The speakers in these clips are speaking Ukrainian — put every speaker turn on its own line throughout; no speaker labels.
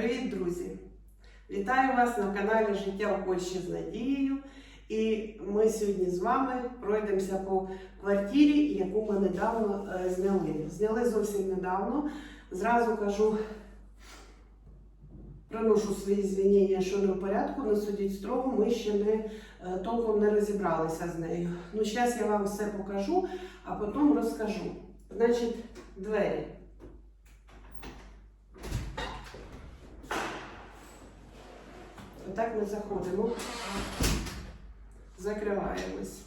Привіт, друзі! Вітаю вас на каналі Життя в Польщі з Надією. І ми сьогодні з вами пройдемося по квартирі, яку ми недавно е, зняли. Зняли зовсім недавно. Зразу кажу, приношу свої звінення, що не в порядку, не судіть строго, ми ще не е, толком не розібралися з нею. Ну, зараз я вам все покажу, а потім розкажу. Значить, двері. Отак ми заходимо, закриваємось.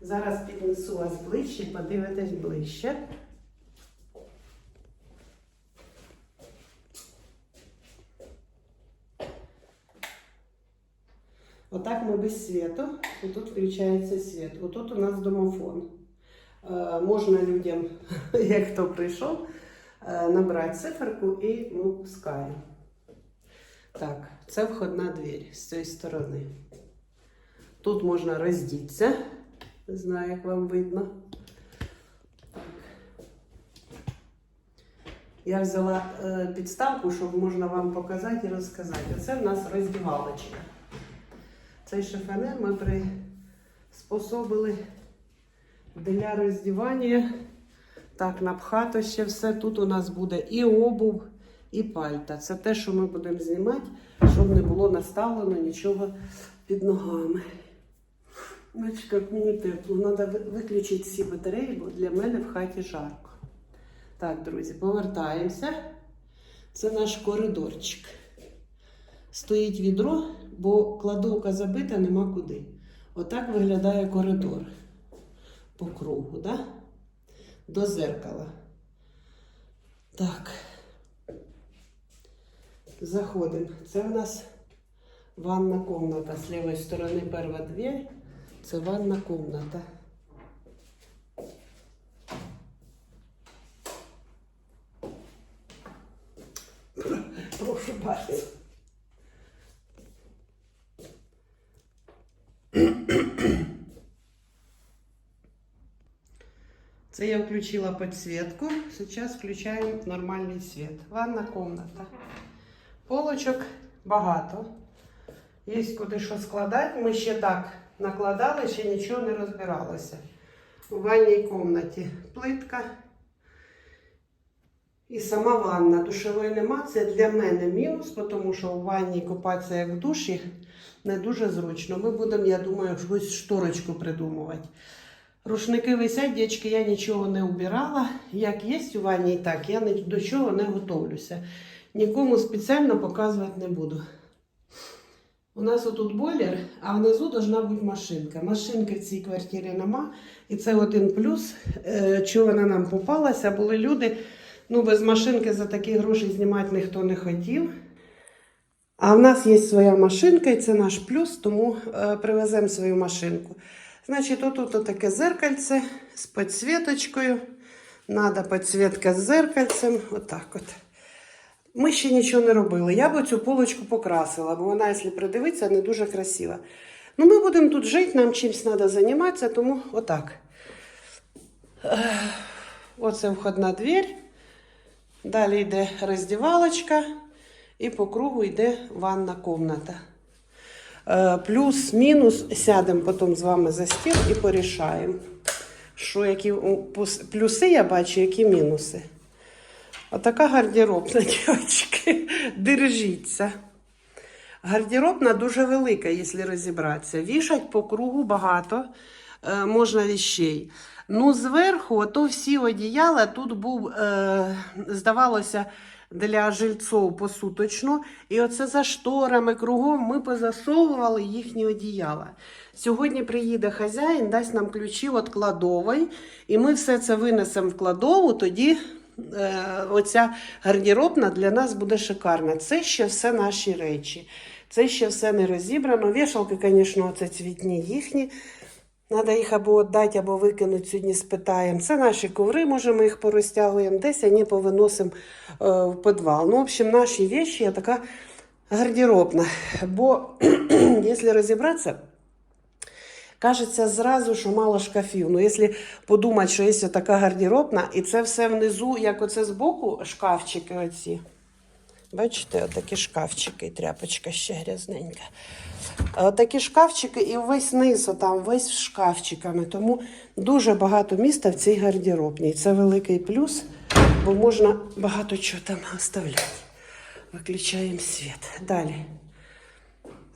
Зараз піднесу вас ближче, подивитесь ближче. Отак ми без світу. І тут включається світ. Отут у нас домофон. Е, можна людям, як хто прийшов, е, набрати циферку і ми пускаємо. Так, це входна двір з цієї сторони. Тут можна роздітися. Не знаю, як вам видно. Так. Я взяла е, підставку, щоб можна вам показати і розказати. Оце в нас роздівалочка. Цей шифонер ми приспособили для роздівання. Так, напхато ще все. Тут у нас буде і обув, і пальта. Це те, що ми будемо знімати, щоб не було наставлено нічого під ногами. Бачите, як мені тепло. Треба виключити всі батареї, бо для мене в хаті жарко. Так, друзі, повертаємося. Це наш коридорчик. Стоїть відро, бо кладовка забита, нема куди. Отак виглядає коридор по кругу, да? до зеркала. Так. Заходимо. Це в нас ванна комната. З лівої сторони перша двір. Це ванна комната. Прошу бачити. Це я включила підсвітку. Зараз включаємо нормальний світ. Ванна комната. Полочок багато. Є куди що складати. Ми ще так накладали, ще нічого не розбиралося. У ванній кімнаті плитка. І сама ванна. Душової нема. Це для мене мінус, тому що у ванні купатися як в душі не дуже зручно. Ми будемо, я думаю, якусь шторочку придумувати. Рушники висять, дівчатки, я нічого не убирала. Як є у ванні, так, я до чого не готовлюся. Нікому спеціально показувати не буду. У нас отут бойлер, а внизу должна бути машинка. Машинки в цій квартирі нема. І це один плюс, е, чого вона нам попалася. Були люди, ну без машинки за такі гроші знімати ніхто не хотів. А в нас є своя машинка, і це наш плюс, тому е, привеземо свою машинку. Значить, отут таке зеркальце з підсвіточкою. Надо підсвітка з зеркальцем. Отак от. Ми ще нічого не робили. Я б цю полочку покрасила, бо вона, якщо придивитися, не дуже красива. Ну, ми будемо тут жити, нам чимось треба займатися, тому отак. Оце входна двір. Далі йде роздівалочка, і по кругу йде ванна кімната. Е, Плюс-мінус сядемо потім з вами за стіл і порішаємо, що які плюси я бачу, які мінуси. Отака гардеробна, дівчатки, держіться. Гардеробна дуже велика, якщо розібратися. Вішать по кругу багато е, можна віщей. Ну, зверху, ото всі одіяла, тут був, е, здавалося, для жильців посуточно. І оце за шторами кругом ми позасовували їхні одіяла. Сьогодні приїде хазяїн, дасть нам ключі від кладової, і ми все це винесемо в кладову, тоді оця гардеробна для нас буде шикарна. Це ще все наші речі. Це ще все не розібрано. Вішалки, звісно, це цвітні їхні. Треба їх або віддати, або викинути сьогодні спитаємо. Це наші коври, може, ми їх порозтягуємо десь, а не повиносимо е, в підвал. Ну, в общем, наші вещи я така гардеробна. Бо, якщо розібратися, Кажеться зразу, що мало шкафів. Ну, якщо подумати, що є така гардеробна, і це все внизу, як оце збоку шкафчики оці. Бачите, отакі шкафчики, тряпочка ще грязненька. Отакі шкафчики і весь низ, там весь з шкафчиками. Тому дуже багато міста в цій гардеробній. Це великий плюс, бо можна багато чого там оставляти. Виключаємо світ. Далі.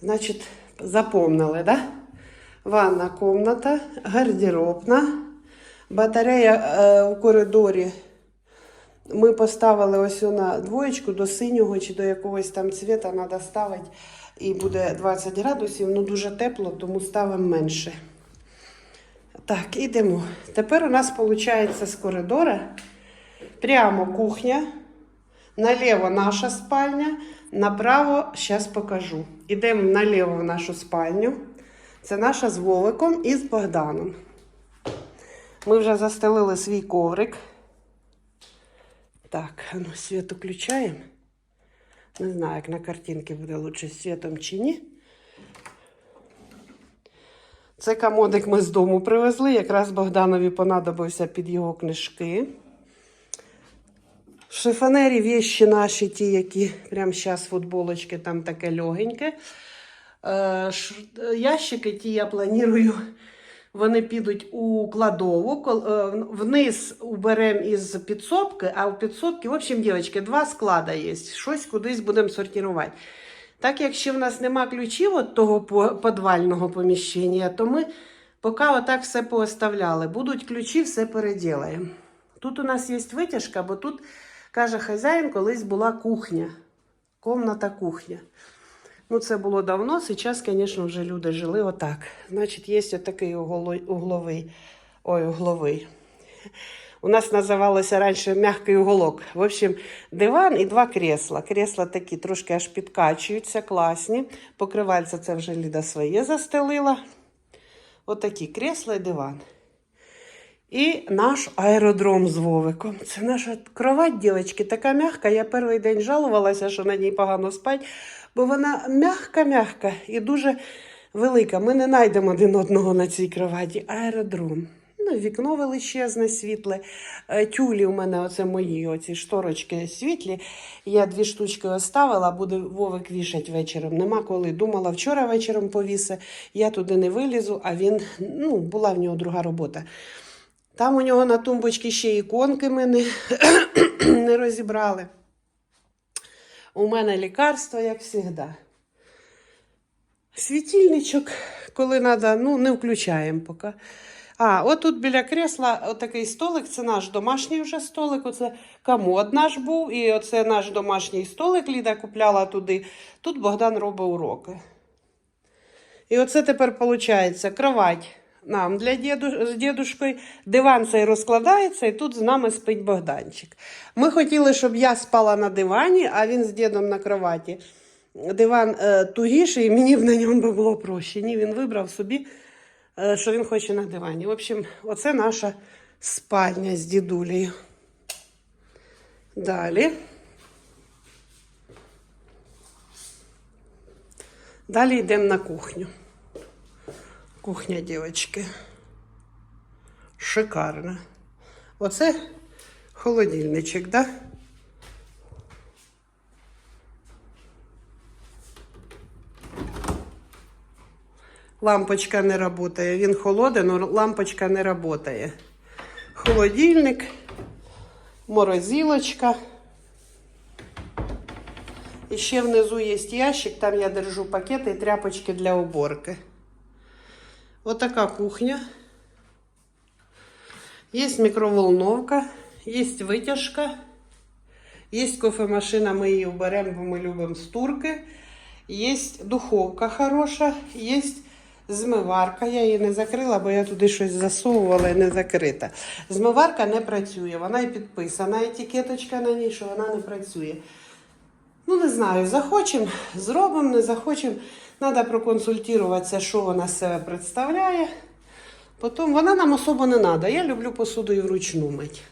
Значить, запомнили, да? Ванна комната, гардеробна, батарея е, у коридорі. Ми поставили ось на двоєчку до синього чи до якогось там цвіта треба ставити. І буде 20 градусів, ну дуже тепло, тому ставимо менше. Так, ідемо. Тепер у нас виходить з коридора прямо кухня, наліво наша спальня, направо зараз покажу. Ідемо наліво в нашу спальню. Це наша з Вовиком і з Богданом. Ми вже застелили свій коврик. Так, ну світ включаємо. Не знаю, як на картинці буде лучше з світом чи ні. Це комодик ми з дому привезли. Якраз Богданові понадобився під його книжки. В шифонері вещі наші, ті, які прямо зараз футболочки, там таке легеньке. Е, Ящики, ті я планую, вони підуть у кладову. е, Вниз уберемо із підсобки, а в підсобці, в общем, дівчатки, два склада є. Щось кудись будемо сортувати. Так як ще в нас нема ключів від того по- підвального поміщення, то ми поки отак все пооставляли. Будуть ключі, все переділаємо. Тут у нас є витяжка, бо тут, каже хазяїн, колись була кухня. Комната кухня. Ну, це було давно, зараз, звісно, вже люди жили отак. Значить, є отакий угло- угловий. Ой, угловий. У нас називалося раніше м'який уголок. В общем, диван і два крісла. Крісла такі трошки аж підкачуються, класні. Покривальце це вже Ліда своє застелила. Отакі крісла і диван. І наш аеродром з Вовиком. Це наша кровать, дівчатки, така м'яка. Я перший день жалувалася, що на ній погано спать, бо вона м'яка-м'яка і дуже велика. Ми не знайдемо один одного на цій кроваті. Аеродром. Ну, вікно величезне, світле. Е, Тюлі у мене, оце мої оці шторочки світлі. Я дві штучки оставила, буде Вовик вішать вечором. Нема коли. Думала, вчора вечором повісе. Я туди не вилізу, а він, ну, була в нього друга робота. Там у нього на тумбочці ще іконки ми не, не розібрали. У мене лікарство, як завжди. Світильничок, коли треба, ну, не включаємо поки. А, от тут біля кресла отакий столик, це наш домашній вже столик. Оце комод наш був, і оце наш домашній столик Ліда купляла туди. Тут Богдан робить уроки. І оце тепер виходить кровать нам для діду, з дідушкою. Диван цей розкладається, і тут з нами спить Богданчик. Ми хотіли, щоб я спала на дивані, а він з дідом на кроваті. Диван е, тугіший, і мені б на ньому би було проще. Ні, він вибрав собі, е, що він хоче на дивані. В общем, оце наша спальня з дідулею. Далі. Далі йдемо на кухню. Кухня, дівчатки. Шикарна. Оце холодильничок, да? Лампочка не працює. Він холодний, але лампочка не працює. Холодильник, морозилочка. І ще внизу є ящик, там я держу пакети і тряпочки для уборки. Отака кухня. Є мікроволновка, є витяжка, є кофемашина, ми її вберемо, бо ми любимо турки. Є духовка хороша, є змиварка. Я її не закрила, бо я туди щось засовувала і не закрита. Змиварка не працює, вона і підписана, етикеточка на ній, що вона не працює. Ну, не знаю, захочемо, зробимо, не захочемо. Треба проконсультуватися, що вона з себе представляє. Потім вона нам особо не треба. Я люблю посудою вручну мить.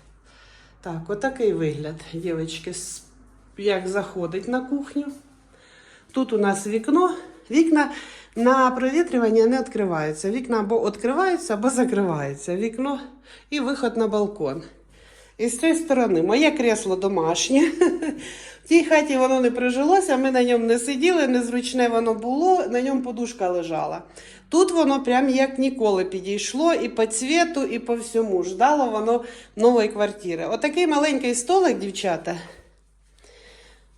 Так, отакий вигляд, дівчатки, як заходить на кухню. Тут у нас вікно. Вікна на провітрювання не відкриваються. Вікна або відкриваються, або закриваються. Вікно і виход на балкон. І з цієї сторони моє кресло домашнє. В тій хаті воно не прижилося, ми на ньому не сиділи, незручне воно було, на ньому подушка лежала. Тут воно прям як ніколи підійшло і по цвіту, і по всьому. Ждало воно нової квартири. Отакий маленький столик, дівчата.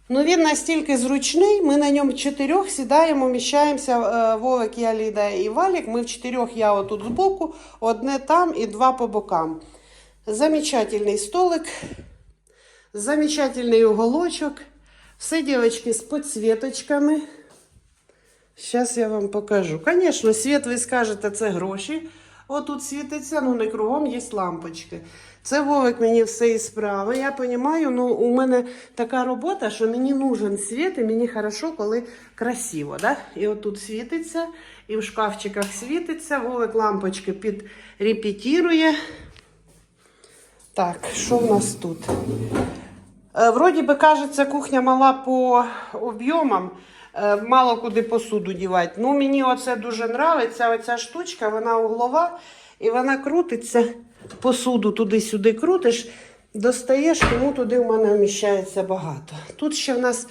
Ну, він настільки зручний, ми на ньому чотирьох сідаємо, міщаємося. е, Вовик, я, Ліда і Валік. Ми в чотирьох, я отут збоку, одне там і два по бокам. Замечательний столик, замечательний уголочок. Все, дівчатки, з підсвіточками. Зараз я вам покажу. Звісно, світ, ви скажете, це гроші. Отут світиться, ну не кругом є лампочки. Це Вовик мені все і справа. Я розумію, ну у мене така робота, що мені нужен світ, і мені хорошо, коли красиво. Да? І отут світиться, і в шкафчиках світиться. Вовик лампочки підрепетірує. Так, що в нас тут? Е, Вроді би кажеться, кухня мала по об'ємам, е, мало куди посуду дівати. Ну, мені оце дуже подобається. Оця штучка, вона углова і вона крутиться. Посуду туди-сюди крутиш, достаєш, тому туди в мене вміщається багато. Тут ще в нас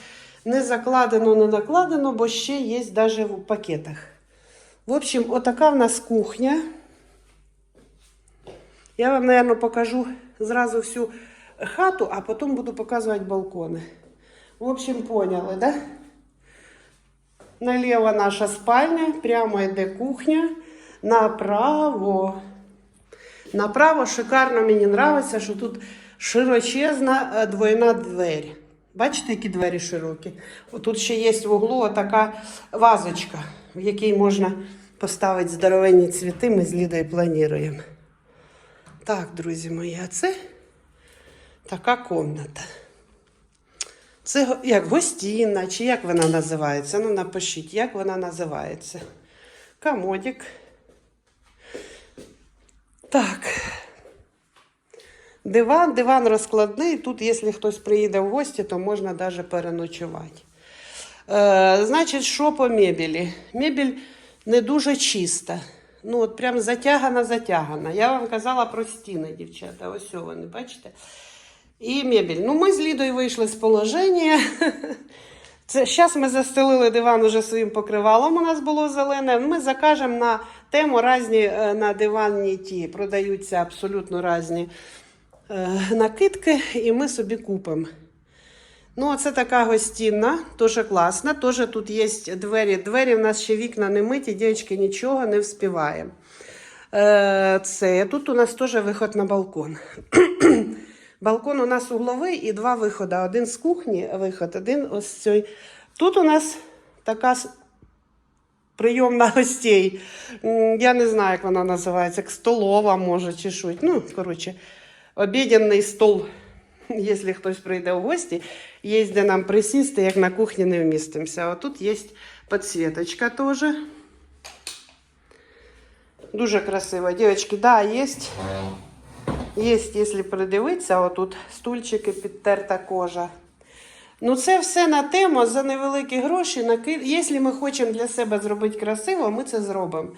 не закладено, не накладено, бо ще є навіть в пакетах. В общем, отака в нас кухня. Я вам, мабуть, покажу зразу всю хату, а потім буду показувати балкони. В общем, поняли, да? Наліво наша спальня, прямо йде кухня. Направо. Направо шикарно мені подобається, що тут широчезна е, двойна двері. Бачите, які двері широкі? Тут ще є в углу така вазочка, в якій можна поставити здоровенні цвіти. Ми з Лідою плануємо. Так, друзі мої, а це така комната. Це як гостінна, чи як вона називається? Ну, напишіть, як вона називається. Комодик. Так. Диван, диван розкладний. Тут, якщо хтось приїде в гості, то можна навіть переночувати. Е, значить, що по мебелі? Мебель не дуже чиста. Ну, от прям затягана, затягана. Я вам казала про стіни, дівчата. Ось вони, бачите? І мебель. Ну, ми з Лідою вийшли з положення. Це зараз ми застелили диван уже своїм покривалом. У нас було зелене. Ми закажемо на тему різні е, на диванні ті. Продаються абсолютно різні е, накидки, і ми собі купимо. Ну, це така гостінна, теж класна. Теж тут є двері. Двері в нас ще вікна не миті, дівчатки нічого не вспіваємо. Е, це тут у нас теж виход на балкон. Балкон у нас угловий і два виходи. Один з кухні виход, один ось цей. Тут у нас така с- прийомна гостей. Я не знаю, як вона називається, як столова, може, чи щось. Ну, коротше, обіденний стол. Якщо хтось прийде в гості, є де нам присісти, як на кухні не вмістимося. А тут є підсвіточка теж. Дуже красиво. Дівчатки, да, є. Є, якщо придивитися, отут стульчики, підтерта кожа. Ну, це все на тему за невеликі гроші. Якщо ми хочемо для себе зробити красиво, ми це зробимо.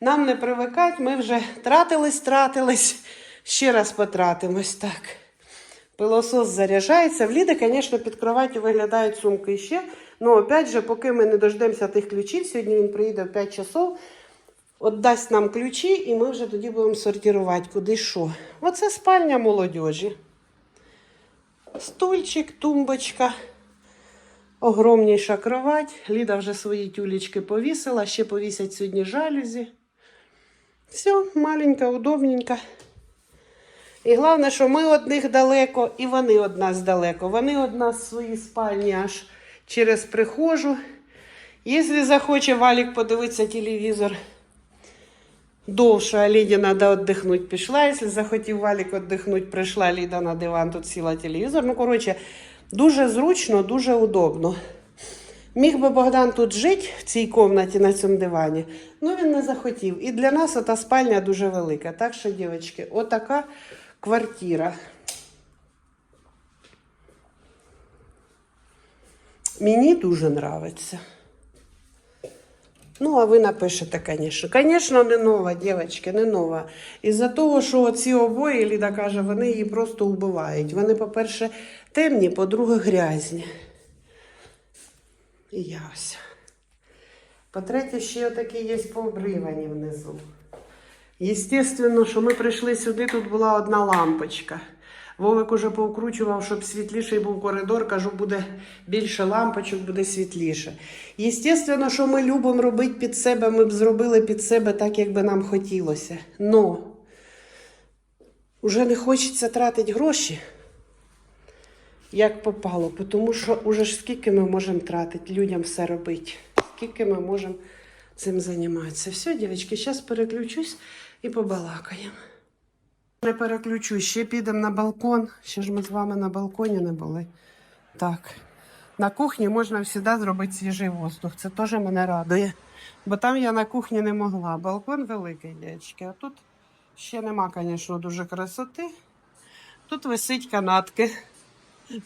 Нам не привикати, ми вже тратились, тратились, ще раз потратимось. Так. Пилосос заряджається. В Ліди, звісно, під кроваттю виглядають сумки ще. Ну, опять же, поки ми не дождемося тих ключів, сьогодні він приїде в 5 часов, от дасть нам ключі, і ми вже тоді будемо сортувати, куди що. Оце спальня молодіжі. Стульчик, тумбочка, огромніша кровать. Ліда вже свої тюлечки повісила, ще повісять сьогодні жалюзі. Все, маленька, удобненька. І головне, що ми від них далеко, і вони від нас далеко. Вони від нас в своїй спальні аж через прихожу. Якщо захоче Валік подивитися телевізор довше, а Ліді треба віддихнути, пішла. Якщо захотів Валік віддихнути, прийшла Ліда на диван, тут сіла телевізор. Ну, коротше, дуже зручно, дуже удобно. Міг би Богдан тут жити в цій кімнаті на цьому дивані, ну він не захотів. І для нас ота спальня дуже велика. Так що, дівчатки, отака квартира. Мені дуже подобається. Ну, а ви напишете, звісно. Звісно, не нова, дівчатки, не нова. Із-за того, що ці обої, Ліда каже, вони її просто вбивають. Вони, по-перше, темні, по-друге, грязні. І я ось. По-третє, ще такі є пообривані внизу. Єстественно, що ми прийшли сюди, тут була одна лампочка. Вовик уже повкручував, щоб світліший був коридор. Кажу, буде більше лампочок, буде світліше. Єстественно, що ми любимо робити під себе, ми б зробили під себе так, як би нам хотілося. Но вже не хочеться тратити гроші, як попало, тому що уже ж скільки ми можемо тратити, людям все робити, скільки ми можемо цим займатися. Все, дівчатки, зараз переключусь і побалакаємо. Не переключусь, ще підемо на балкон. Ще ж ми з вами на балконі не були. Так. На кухні можна завжди зробити свіжий воздух. Це теж мене радує. Бо там я на кухні не могла. Балкон великий, дівчатки. А тут ще нема, звісно, дуже красоти. Тут висить канатки.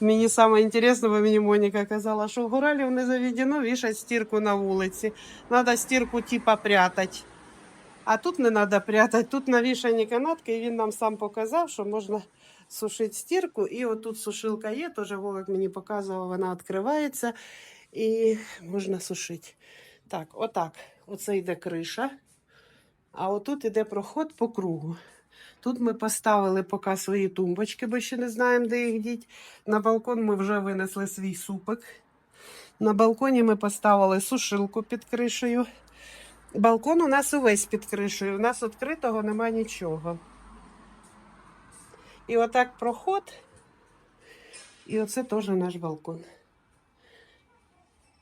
Мені саме бо мені Моніка казала, що в Горалів не заведено вішати стірку на вулиці. Треба стірку типа прятати. А тут не треба прятати, тут навішані канатки, і він нам сам показав, що можна сушити стірку. І отут сушилка є, теж Вовик мені показував, вона відкривається і можна сушити. Так, отак. Оце йде криша, а отут йде проход по кругу. Тут ми поставили поки свої тумбочки, бо ще не знаємо, де їх діть. На балкон ми вже винесли свій супик. На балконі ми поставили сушилку під кришею. Балкон у нас увесь під кришею. У нас відкритого нема нічого. І отак проход. І оце теж наш балкон.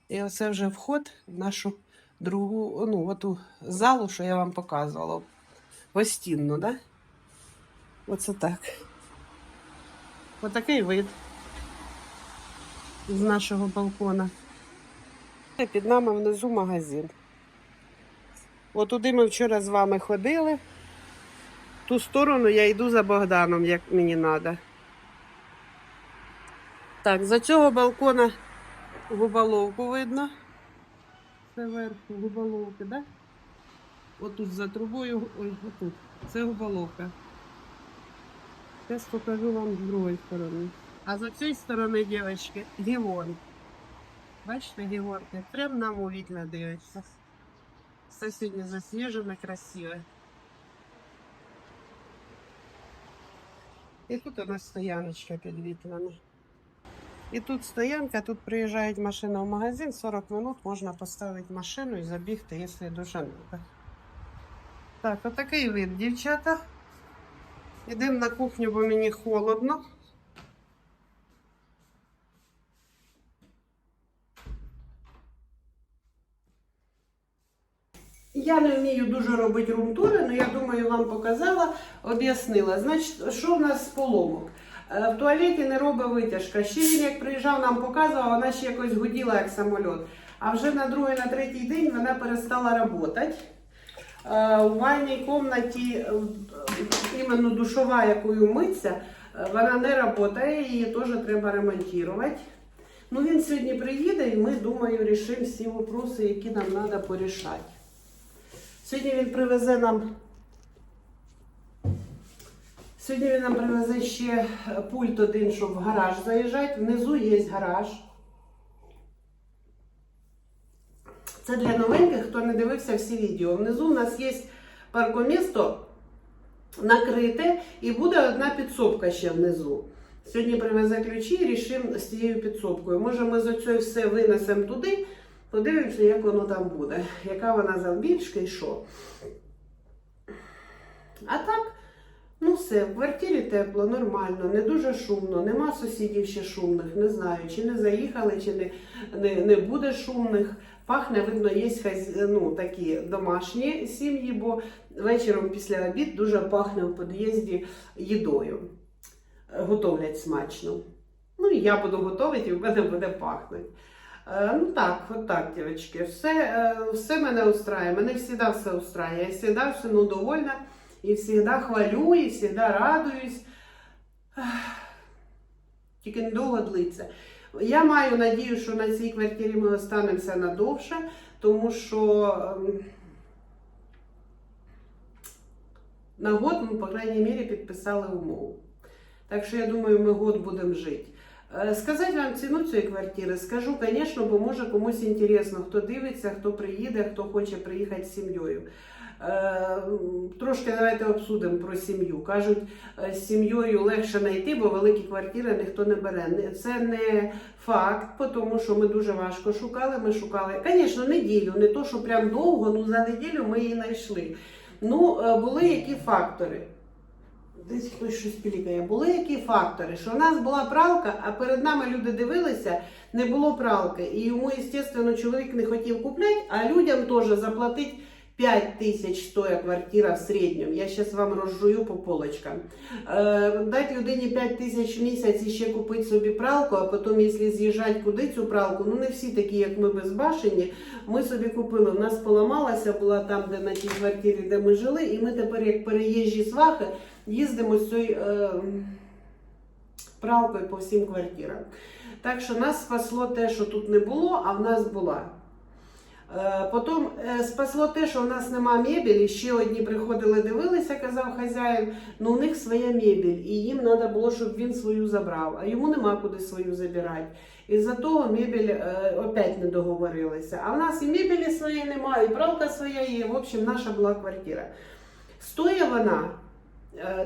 І оце вже вход в нашу другу, ну, оту залу, що я вам показувала. Гостінну, да? Оце так. Отакий вид з нашого балкона. Під нами внизу магазин. От туди ми вчора з вами ходили. Ту сторону я йду за Богданом, як мені треба. Так, за цього балкона губоловку видно. Це верх губоловки, так? Да? Отут за трубою, ой, отут. Це губоловка. Зараз покажу вам з другої сторони. А з цієї сторони, дівчатки, гівон. Бачите, гівонки? Прям нам у вікна дивиться. Все сьогодні засніжене, красиве. І тут у нас стояночка під. І тут стоянка, тут приїжджає машина в магазин, 40 минут можна поставити машину і забігти, якщо дуже треба. Так, отакий вид, дівчата. Йдемо на кухню, бо мені холодно. Я не вмію дуже робити румтури, але я думаю, вам показала, об'яснила. Значить, що в нас з поломок? Е, В туалеті не робить витяжка. Ще він як приїжджав, нам показував, вона ще якось гуділа як самоліт. А вже на другий, на третій день вона перестала працювати. У ванній кімнаті е, іменно душова, якою миться, е, вона не працює, її теж треба ремонтувати. Ну, він сьогодні приїде і ми, думаю, рішимо всі вопроси, які нам треба порішати. Сьогодні він привезе нам. Сьогодні він нам привезе ще пульт один, щоб в гараж заїжджати. Внизу є гараж. Це для новеньких, хто не дивився всі відео. Внизу у нас є паркомісто накрите і буде одна підсобка ще внизу. Сьогодні привезе ключі і рішимо з цією підсобкою. Може, ми з оцього все винесемо туди, подивимося, як воно там буде, яка вона завбільшка і що. А так, ну все, в квартирі тепло, нормально, не дуже шумно, нема сусідів ще шумних, не знаю, чи не заїхали, чи не, не, не буде шумних. Пахне, видно, є ну, такі домашні сім'ї, бо вечором після обід дуже пахне в під'їзді їдою. Готовлять смачно. Ну і я буду готувати, і в мене буде пахнути. Е, Ну так, от так, дівчатки. Все, е, все мене устраює. Мене завжди все устраює. Я завжди всьому довольна. І завжди хвалю, і завжди радуюсь. Тільки недовго длиться. Я маю надію, що на цій квартирі ми останемося надовше, тому що ем, на год ми, по крайній мірі, підписали умову. Так що я думаю, ми год будемо жити. Е, Сказати вам ціну цієї квартири скажу, звісно, бо може комусь інтересно, хто дивиться, хто приїде, хто хоче приїхати з сім'єю. Е, Трошки давайте обсудимо про сім'ю. Кажуть, е, з сім'єю легше знайти, бо великі квартири ніхто не бере. Це не факт, тому що ми дуже важко шукали. Ми шукали, звісно, неділю, не то, що прям довго, ну за неділю ми її знайшли. Ну, були які фактори. Десь хтось щось пілікає. Були які фактори, що в нас була пралка, а перед нами люди дивилися, не було пралки. І йому, звісно, чоловік не хотів купляти, а людям теж заплатити 5 тисяч стоїть квартира в середньому. Я зараз вам розжую по полочкам. Е, дати людині 5 тисяч в місяць і ще купити собі пралку, а потім, якщо з'їжджати куди цю пралку, ну не всі такі, як ми безбашені. Ми собі купили. У нас поламалася була там, де на тій квартирі, де ми жили, і ми тепер, як переїжджі свахи, їздимо з цією е, пралкою по всім квартирам. Так що нас спасло те, що тут не було, а в нас була. Е, Потім е, спасло те, що в нас нема мебелі. Ще одні приходили, дивилися, казав хазяїн. Ну у них своя мебель, і їм треба було, щоб він свою забрав, а йому нема куди свою забирати. І за того мебель е, опять не договорилися. А в нас і мебелі своєї немає, і пралка своя є. В общем, наша була квартира. Стоїть вона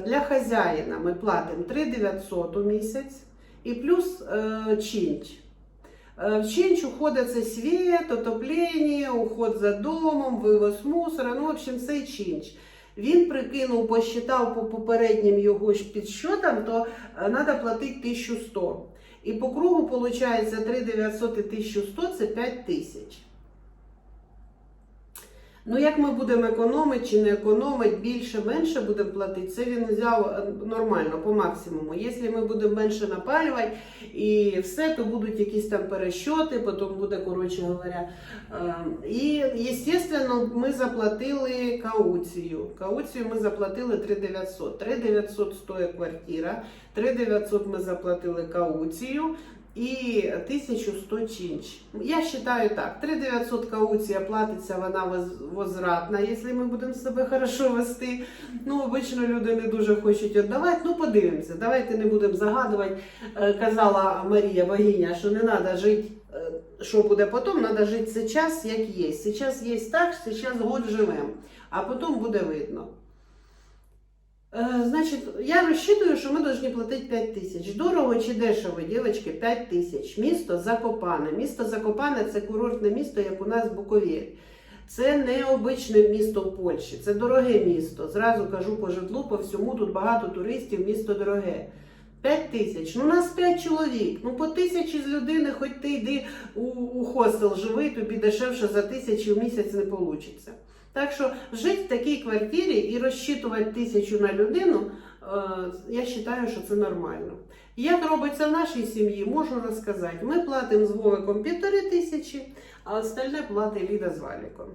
для хазяїна. Ми платимо 3 900 у місяць і плюс чинч. Е, В чинч уходить це світ, отоплення, уход за домом, вивоз мусора, ну, в общем, цей чинч. Він прикинув, посчитав по попереднім його підсчетам, то треба платити 1100. І по кругу виходить 3 900 і 1100 це 5 тисяч. Ну, як ми будемо економити чи не економити, більше, менше будемо платити, це він взяв е, нормально, по максимуму. Якщо ми будемо менше напалювати і все, то будуть якісь там перещоти, потім буде, коротше говоря. е, І, звісно, ми заплатили кауцію. Кауцію ми заплатили 3900. 3900 стоїть квартира, 3900 ми заплатили кауцію. І 1100 чинч. Я вважаю так, 3900 кауція платиться, вона воз- возвратна, якщо ми будемо себе хорошо вести. Ну, обично люди не дуже хочуть віддавати. Ну, подивимося, давайте не будемо загадувати. Е, Казала Марія Богиня, що не треба жити, е, що буде потім, треба жити зараз, як є. Зараз є так, зараз год живемо, а потім буде видно. Е, Значить, я розчитую, що ми повинні платити 5 тисяч. Дорого чи дешево, дівчатки, 5 тисяч. Місто Закопане. Місто Закопане це курортне місто, як у нас Буковель. Це не обичне місто в Польщі, це дороге місто. Зразу кажу по житлу, по всьому тут багато туристів, місто дороге. 5 тисяч. Ну, у нас 5 чоловік. Ну, по тисячі з людини, хоч ти йди у, у хостел живий, тобі дешевше за тисячу в місяць не вийде. Так що жити в такій квартирі і розчитувати тисячу на людину, е, я вважаю, що це нормально. Як робиться в нашій сім'ї, можу розказати. Ми платимо з Вовиком півтори тисячі, а остальне платить Ліда з Валіком.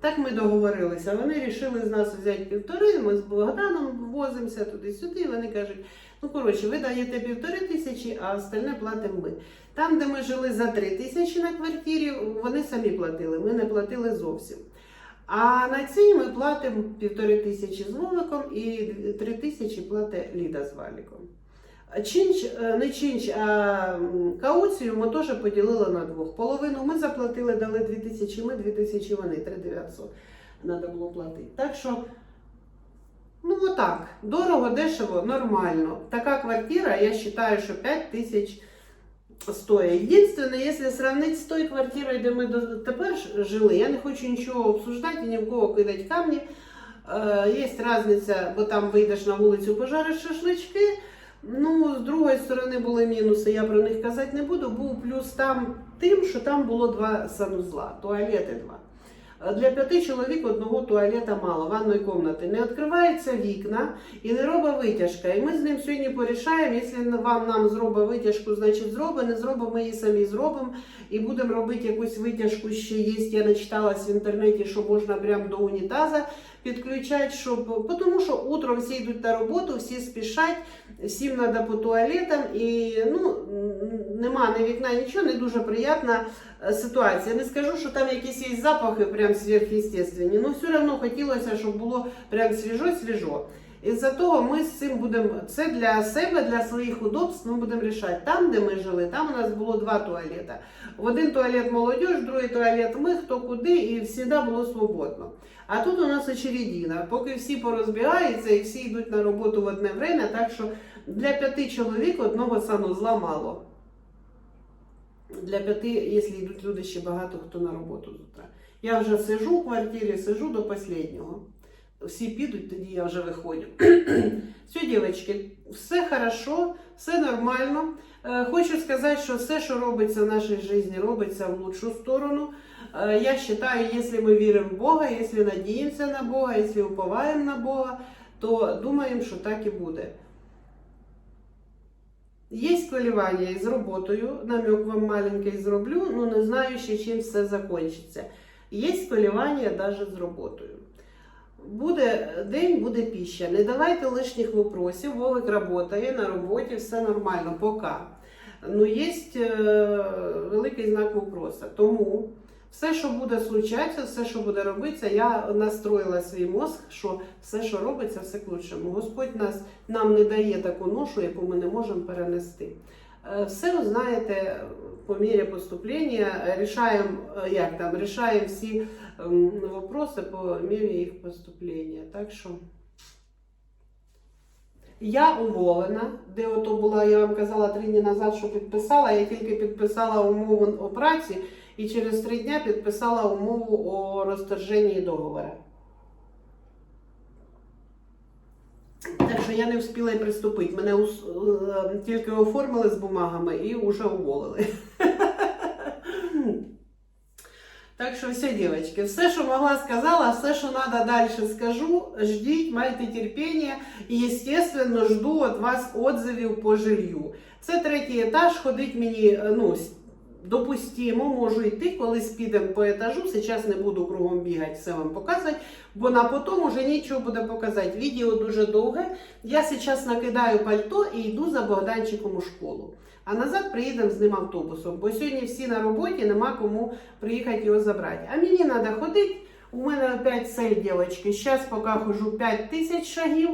Так ми договорилися. Вони вирішили з нас взяти півтори, ми з Богданом возимося туди-сюди. Вони кажуть, ну коротше, ви даєте півтори тисячі, а остальне платимо ми. Там, де ми жили за три тисячі на квартирі, вони самі платили, ми не платили зовсім. А на цій ми платимо півтори тисячі з Вовиком і три тисячі платить Ліда з Валіком. Чинч, е, не чинч, а кауцію ми теж поділили на двох. Половину ми заплатили, дали 2 тисячі ми, 2 тисячі вони, 3 900 треба було платити. Так що, ну отак, дорого, дешево, нормально. Така квартира, я вважаю, що 5 тисяч стоїть. Єдине, якщо сравнити з тою квартирою, де ми до- тепер жили, я не хочу нічого обсуждати, ні в кого кидати камні. Е, Є різниця, бо там вийдеш на вулицю, пожариш шашлички. Ну, з другої сторони були мінуси, я про них казати не буду. Був плюс там тим, що там було два санузла, туалети два. Для п'яти чоловік одного туалета мало, ванної кімнати. Не відкриваються вікна і не робить витяжка. І ми з ним сьогодні порішаємо, якщо вам нам зробить витяжку, значить зробить, не зробить, ми її самі зробимо. І будемо робити якусь витяжку ще є. Я начиталась в інтернеті, що можна прямо до унітаза підключати, щоб тому що утром всі йдуть на роботу, всі спішать, всім треба по туалетам, і ну нема ні вікна, нічого, не дуже приємна е, ситуація. Не скажу, що там якісь є запахи прям сверхъестественні, але все одно хотілося, щоб було прям свіжо-свіжо. Із-за того ми з цим будемо це для себе, для своїх удобств. Ми будемо рішати. Там, де ми жили, там у нас було два туалета. В один туалет молодіж, другий туалет ми, хто куди, і завжди було свободно. А тут у нас очередіна. Поки всі порозбігаються і всі йдуть на роботу в одне время, так що для п'яти чоловік одного санузла мало. Для п'яти, якщо йдуть люди, ще багато хто на роботу з утра. Я вже сижу в квартирі, сижу до останнього. Всі підуть, тоді я вже виходжу. Все, дівчатки, все хорошо, все нормально. Е, Хочу сказати, що все, що робиться в нашій житті, робиться в лучшу сторону. Е, Я вважаю, якщо ми віримо в Бога, якщо надіємося на Бога, якщо уповаємо на Бога, то думаємо, що так і буде. Є коливання із роботою, намек вам маленький зроблю, ну не знаю ще чим все закінчиться. Є коливання навіть з роботою. Буде день, буде піща. Не давайте лишніх вопросів. Вовик працює на роботі, все нормально, пока. Ну, є великий знак вопроса. Тому все, що буде случатися, все, що буде робитися, я настроїла свій мозк, що все, що робиться, все к лучшому. Господь нас нам не дає таку ношу, яку ми не можемо перенести. Е, Все знаєте по мірі поступлення, рішаємо, е, як там, рішаємо всі ем, вопроси по мірі їх поступлення. Так що я уволена, де ото була, я вам казала три дні назад, що підписала. Я тільки підписала умову о праці і через три дні підписала умову о розторженні договору. Так що я не встигла й приступити. Мене ус- е, тільки оформили з бумагами і вже уволили. Так що все, дівчатки, все, що могла, сказала, все, що треба далі скажу. Ждіть, майте терпіння і, естественно, жду від вас отзивів по жилью. Це третій етаж, ходить мені, е, ну, допустимо, можу йти, колись підемо по етажу. Зараз не буду кругом бігати, все вам показувати, бо на потом уже нічого буде показати. Відео дуже довге. Я зараз накидаю пальто і йду за Богданчиком у школу. А назад приїдемо з ним автобусом, бо сьогодні всі на роботі, нема кому приїхати його забрати. А мені треба ходити. У мене опять цель, дівчатки. Зараз поки хожу 5 тисяч шагів.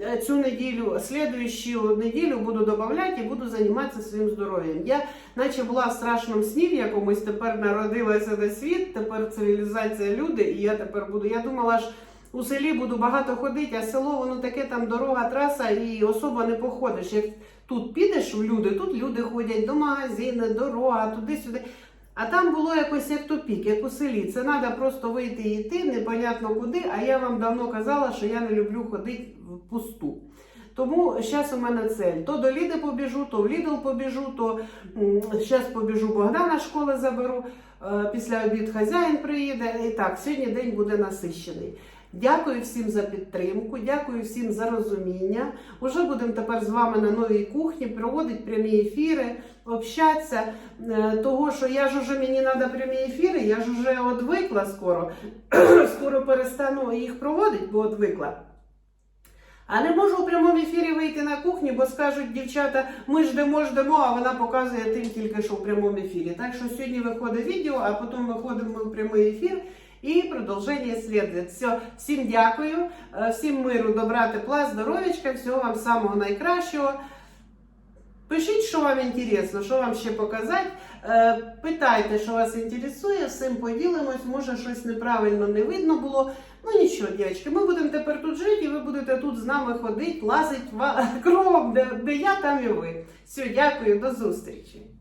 Е, Цю неділю, слідуючу неділю буду додавати і буду займатися своїм здоров'ям. Я наче була в страшному сні в якомусь, тепер народилася на світ, тепер цивілізація люди, і я тепер буду. Я думала ж у селі буду багато ходити, а село воно таке там дорога, траса і особо не походиш. Як тут підеш в люди, тут люди ходять до магазину, дорога, туди-сюди. А там було якось як тупік, як у селі. Це треба просто вийти і йти, непонятно куди. А я вам давно казала, що я не люблю ходити в пусту. Тому зараз у мене цель. То до Ліди побіжу, то в Лідл побіжу, то зараз побіжу Богдана школи заберу. Е, Після обід хазяїн приїде. І так, сьогодні день буде насищений. Дякую всім за підтримку, дякую всім за розуміння. Уже будемо тепер з вами на новій кухні проводити прямі ефіри, общатися. Е, Того, що я ж уже мені треба прямі ефіри, я ж уже одвикла скоро. скоро перестану їх проводити, бо одвикла. А не можу у прямому ефірі вийти на кухню, бо скажуть дівчата, ми ждемо, ждемо, а вона показує тим тільки, що в прямому ефірі. Так що сьогодні виходить відео, а потім виходимо в прямий ефір і продовження слідує. Все, всім дякую, е, всім миру, добра, тепла, здоров'ячка, всього вам самого найкращого. Пишіть, що вам інтересно, що вам ще показати. Е, Питайте, що вас інтересує, всім поділимось. Може, щось неправильно не видно було. Ну нічого, дівчатки, ми будемо тепер тут жити, і ви будете тут з нами ходити, лазити кругом, де, де я, там і ви. Все, дякую, до зустрічі.